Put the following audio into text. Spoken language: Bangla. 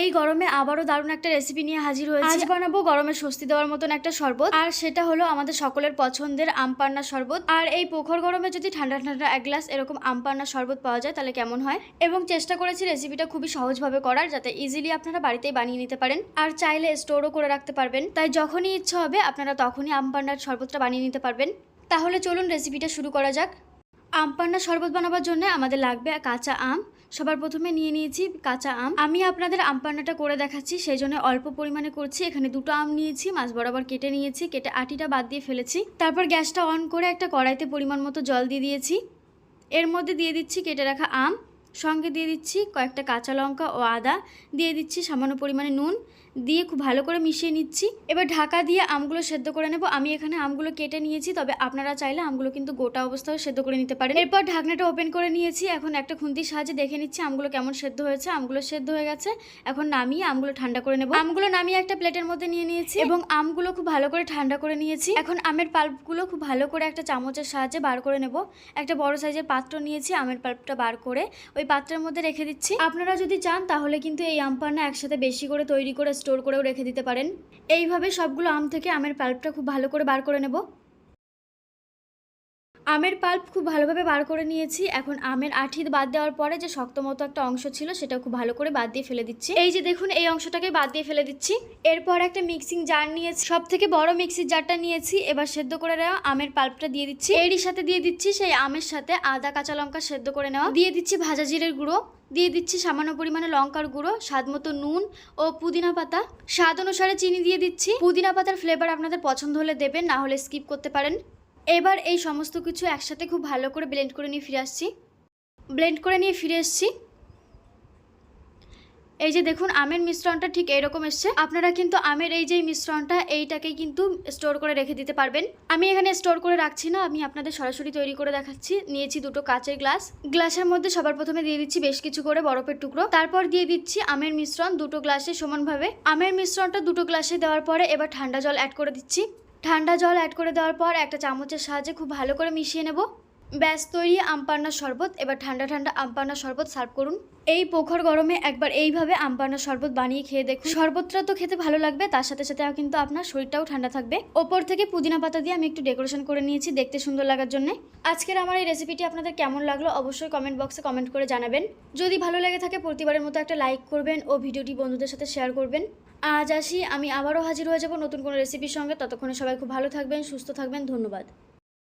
এই গরমে আবারও দারুণ একটা রেসিপি নিয়ে হাজির হয়েছে। আজ বানাবো গরমে স্বস্তি দেওয়ার মতন একটা শরবত। আর সেটা হলো আমাদের সকলের পছন্দের আম পান্না শরবত। আর এই পোখর গরমে যদি ঠান্ডা ঠান্ডা এক গ্লাস এরকম আম পান্না শরবত পাওয়া যায় তাহলে কেমন হয়? এবং চেষ্টা করেছি রেসিপিটা খুবই সহজভাবে করার যাতে ইজিলি আপনারা বাড়িতেই বানিয়ে নিতে পারেন। আর চাইলে স্টোরও করে রাখতে পারবেন। তাই যখনই ইচ্ছা হবে আপনারা তখনই আম পান্নার শরবতটা বানিয়ে নিতে পারবেন। তাহলে চলুন রেসিপিটা শুরু করা যাক। আম পান্না শরবত বানাবার জন্য আমাদের লাগবে কাঁচা আম। সবার প্রথমে নিয়ে নিয়েছি কাঁচা আম। আমি আপনাদের আম পান্নাটা করে দেখাচ্ছি, সেই জন্য অল্প পরিমাণে করছি। এখানে দুটো আম নিয়েছি, মাছ বরাবর কেটে নিয়েছি, কেটে আটিটা বাদ দিয়ে ফেলেছি। তারপর গ্যাসটা অন করে একটা কড়াইতে পরিমাণ মতো জল দিয়ে দিয়েছি। এর মধ্যে দিয়ে দিচ্ছি কেটে রাখা আম, সঙ্গে দিয়ে দিচ্ছি কয়েকটা কাঁচা লঙ্কা ও আদা। দিয়ে দিচ্ছি সামান্য পরিমাণে নুন। দিয়ে খুব ভালো করে মিশিয়ে নিচ্ছি। এবার ঢাকা দিয়ে আমগুলো সেদ্ধ করে নেব। আমি এখানে আমগুলো কেটে নিয়েছি, তবে আপনারা চাইলে আমগুলো কিন্তু গোটা অবস্থায় সেদ্ধ করে নিতে পারেন। এরপর ঢাকনাটা ওপেন করে নিয়েছি। এখন একটা খুন্তির সাহায্যে দেখে নিচ্ছি আমগুলো কেমন সেদ্ধ হয়েছে। আমগুলো সেদ্ধ হয়ে গেছে। এখন নামিয়ে আমগুলো ঠান্ডা করে নেব। আমগুলো নামিয়ে একটা প্লেটের মধ্যে নিয়ে নিয়েছি এবং আমগুলো খুব ভালো করে ঠান্ডা করে নিয়েছি। এখন আমের পাল্পগুলো খুব ভালো করে একটা চামচের সাহায্যে বার করে নেব। একটা বড় সাইজের পাত্র নিয়েছি, আমের পাল্পটা বার করে। ওই পাত্রের মধ্যে রেখে দিচ্ছি। আপনারা যদি চান তাহলে কিন্তু এই আম পান্না একসাথে বেশি করে তৈরি করে স্টোর করেও রেখে দিতে পারেন। এইভাবে সবগুলো আম থেকে আমের পাল্পটা খুব ভালো করে বার করে নেব। আমের পাল্প খুব ভালোভাবে বার করে নিয়েছি। এখন আমের আঠি বাদ দেওয়ার পরে যে শক্ত মতো একটা অংশ ছিল সেটা খুব ভালো করে বাদ দিয়ে ফেলে দিচ্ছি। এই যে দেখুন, এই অংশটাকে বাদ দিয়ে ফেলে দিচ্ছি। এরপর একটা মিক্সিং জার নিয়েছি। সব থেকে বড় মিক্সির জারটা নিয়েছি। এবার সেদ্ধ করে নেওয়া আমের পাল্পটা দিয়ে দিচ্ছি। এরই সাথে দিয়ে দিচ্ছি সেই আমের সাথে আদা, কাঁচা লঙ্কা সেদ্ধ করে নেওয়া। দিয়ে দিচ্ছি ভাজা জিরের গুঁড়ো। দিয়ে দিচ্ছি সামান্য পরিমাণে লঙ্কার গুঁড়ো, স্বাদ মতো নুন ও পুদিনা পাতা। স্বাদ অনুসারে চিনি দিয়ে দিচ্ছি। পুদিনা পাতার ফ্লেভার আপনাদের পছন্দ হলে দেবেন, না হলে স্কিপ করতে পারেন। এবার এই সমস্ত কিছু একসাথে খুব ভালো করে ব্লেন্ড করে নিয়ে ফিরে আসছি। ব্লেন্ড করে নিয়ে ফিরে এসছি। এই যে দেখুন, আমের মিশ্রণটা ঠিক এরকম এসছে। আপনারা কিন্তু আমের এই যে মিশ্রণটা এইটাকে কিন্তু স্টোর করে রেখে দিতে পারবেন। আমি এখানে স্টোর করে রাখছি না, আমি আপনাদের সরাসরি তৈরি করে দেখাচ্ছি। নিয়েছি দুটো কাচের গ্লাস গ্লাসের মধ্যে সবার প্রথমে দিয়ে দিচ্ছি বেশ কিছু করে বরফের টুকরো। তারপর দিয়ে দিচ্ছি আমের মিশ্রণ, দুটো গ্লাসে সমানভাবে। আমের মিশ্রণটা দুটো গ্লাসে দেওয়ার পরে এবার ঠান্ডা জল অ্যাড করে দিচ্ছি। ঠান্ডা জল অ্যাড করে দেওয়ার পর একটা চামচের সাহায্যে খুব ভালো করে মিশিয়ে নেব। ব্যাস, তৈরি আমপান্নার শরবত। এবার ঠান্ডা ঠান্ডা আমপান্নার শরবত সার্ভ করুন। এই পোখর গরমে একবার এইভাবে আমপান্নার শরবত বানিয়ে খেয়ে দেখুন। শরবতটা তো খেতে ভালো লাগবে, তার সাথে সাথে কিন্তু আপনার শরীরটাও ঠান্ডা থাকবে। ওপর থেকে পুদিনা পাতা দিয়ে আমি একটু ডেকোরেশন করে নিয়েছি দেখতে সুন্দর লাগার জন্য। আজকের আমার এই রেসিপিটি আপনাদের কেমন লাগল অবশ্যই কমেন্ট বক্সে কমেন্ট করে জানাবেন। যদি ভালো লেগে থাকে প্রতিবারের মতো একটা লাইক করবেন ও ভিডিওটি বন্ধুদের সাথে শেয়ার করবেন। আজ আসি, আমি আবারও হাজির হয়ে যাব নতুন কোনো রেসিপির সঙ্গে। ততক্ষণে সবাই খুব ভালো থাকবেন, সুস্থ থাকবেন, ধন্যবাদ।